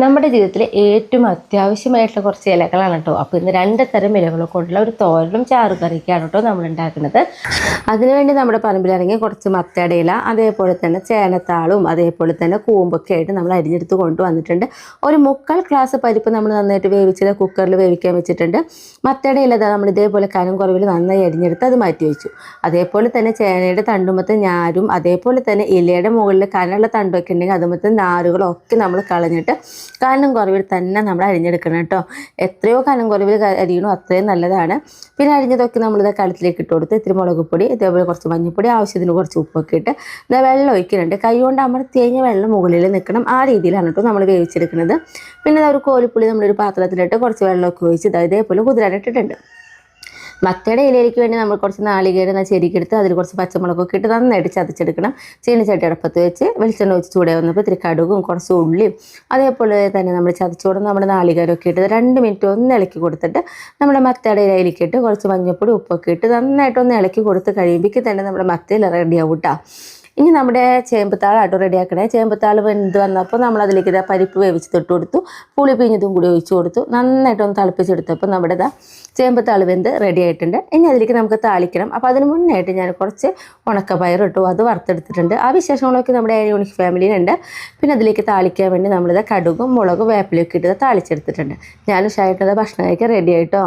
നമ്മുടെ ജീവിതത്തിലെ ഏറ്റവും അത്യാവശ്യമായിട്ടുള്ള കുറച്ച് ഇലകളാണ് കേട്ടോ. അപ്പോൾ ഇന്ന് രണ്ട് തരം ഇലകൾ കൊണ്ടുള്ള ഒരു തോരനും ചാറുകറിക്കാണ് കേട്ടോ നമ്മൾ ഉണ്ടാക്കുന്നത്. അതിനുവേണ്ടി നമ്മുടെ പറമ്പിലിറങ്ങി കുറച്ച് മത്തയുടെ ഇല അതേപോലെ തന്നെ ചേനത്താളും അതേപോലെ തന്നെ കൂമ്പൊക്കെ ആയിട്ട് നമ്മൾ അരിഞ്ഞെടുത്ത് കൊണ്ടുവന്നിട്ടുണ്ട്. ഒരു മുക്കാൽ ഗ്ലാസ് പരിപ്പ് നമ്മൾ നന്നായിട്ട് വേവിച്ചത് കുക്കറിൽ വേവിക്കാൻ വെച്ചിട്ടുണ്ട്. മത്തയുടെ ഇല നമ്മൾ ഇതേപോലെ കനം കുറവിൽ നന്നായി അരിഞ്ഞെടുത്ത് അത് മാറ്റി വെച്ചു. അതേപോലെ തന്നെ ചേനയുടെ തണ്ടുമത്തെ ഞാരും അതേപോലെ തന്നെ ഇലയുടെ മുകളിൽ കനമുള്ള തണ്ടൊക്കെ ഉണ്ടെങ്കിൽ അതുമത്തെ നാരുകളൊക്കെ നമ്മൾ കളഞ്ഞിട്ട് കനം കുറവിൽ തന്നെ നമ്മൾ അരിഞ്ഞെടുക്കണം കേട്ടോ. എത്രയോ കനം കുറവിൽ അരിയണോ അത്രയും നല്ലതാണ്. പിന്നെ അരിഞ്ഞതൊക്കെ നമ്മളിത് കലത്തിലേക്ക് ഇട്ട് കൊടുത്ത് ഇത്തിരി മുളക് പൊടി ഇതേപോലെ കുറച്ച് മഞ്ഞൾപ്പൊടി ആവശ്യത്തിന് കുറച്ച് ഉപ്പൊക്കെ ഇട്ട് വെള്ളം ഒഴിക്കുന്നുണ്ട്. കൈകൊണ്ട് അമർത്തി കഴിഞ്ഞാൽ വെള്ളം മുകളിൽ നിൽക്കണം. ആ രീതിയിലാണ് കേട്ടോ നമ്മൾ വേവിച്ചെടുക്കുന്നത്. പിന്നെ ഒരു കോലിപ്പുളി നമ്മളൊരു പാത്രത്തിലിട്ട് കുറച്ച് വെള്ളമൊക്കെ ഒഴിച്ച് ഇതാ ഇതേപോലെ കുതിരാനിട്ടിട്ടുണ്ട്. മത്തയുടെ ഇലയിലേക്ക് വേണ്ടി നമ്മൾ കുറച്ച് നാളികേരം ചെരിക്കെടുത്ത് അതിൽ കുറച്ച് പച്ചമുളകൊക്കെ ഇട്ട് നന്നായിട്ട് ചതച്ചെടുക്കണം. ചീനിച്ചട്ടി അടുപ്പത്ത് വെച്ച് വെളിച്ചെണ്ണ ഒഴിച്ച് ചൂടെ വന്നപ്പോൾ ഇത്തിരി കടുകും കുറച്ച് ഉള്ളിയും അതേപോലെ തന്നെ നമ്മൾ ചതച്ചോടും നമ്മുടെ നാളികേരമൊക്കെ ഇട്ട് രണ്ട് മിനിറ്റ് ഒന്ന് ഇളക്കി കൊടുത്തിട്ട് നമ്മുടെ മത്തയുടെ ഇലയിലേക്ക് ഇട്ട് കുറച്ച് മഞ്ഞൾപ്പൊടി ഉപ്പൊക്കെ ഇട്ട് നന്നായിട്ടൊന്ന് ഇളക്കി കൊടുത്ത് കഴിയുമ്പോഴേക്ക് തന്നെ നമ്മുടെ മത്തയിൽ റെഡിയാവും കേട്ടോ ഇനി നമ്മുടെ ചേമ്പത്താളായിട്ട് റെഡി ആക്കണേ ചേമ്പത്താൾ വെന്ത് വന്നപ്പോൾ നമ്മൾ അതിലേക്ക് ഇതാ പരിപ്പ് വേവിച്ച് തൊട്ട് കൊടുത്തു. പുളി പിഴിഞ്ഞതും കൂടി ഒഴിച്ചു കൊടുത്തു. നന്നായിട്ടൊന്ന് തിളപ്പിച്ചെടുത്തപ്പോൾ നമ്മുടെ ഇതാ ചേമ്പത്താൾ വെന്ത് റെഡി ആയിട്ടുണ്ട്. ഇനി അതിലേക്ക് നമുക്ക് താളിക്കണം. അപ്പോൾ അതിന് മുന്നായിട്ട് ഞാൻ കുറച്ച് ഉണക്കപ്പയർ ഇട്ടു. അത് വറുത്തെടുത്തിട്ടുണ്ട്. ആ വിശേഷങ്ങളൊക്കെ നമ്മുടെ യൂണിക് ഫാമിലിയിലുണ്ട്. പിന്നെ അതിലേക്ക് താളിക്കാൻ വേണ്ടി നമ്മളിത് കടുകും മുളകും വേപ്പിലൊക്കെ ഇട്ട് താളിച്ചെടുത്തിട്ടുണ്ട്. ഞാൻ ഉഷായിട്ടുള്ള ഭക്ഷണം കഴിക്കാൻ റെഡി ആയിട്ടോ.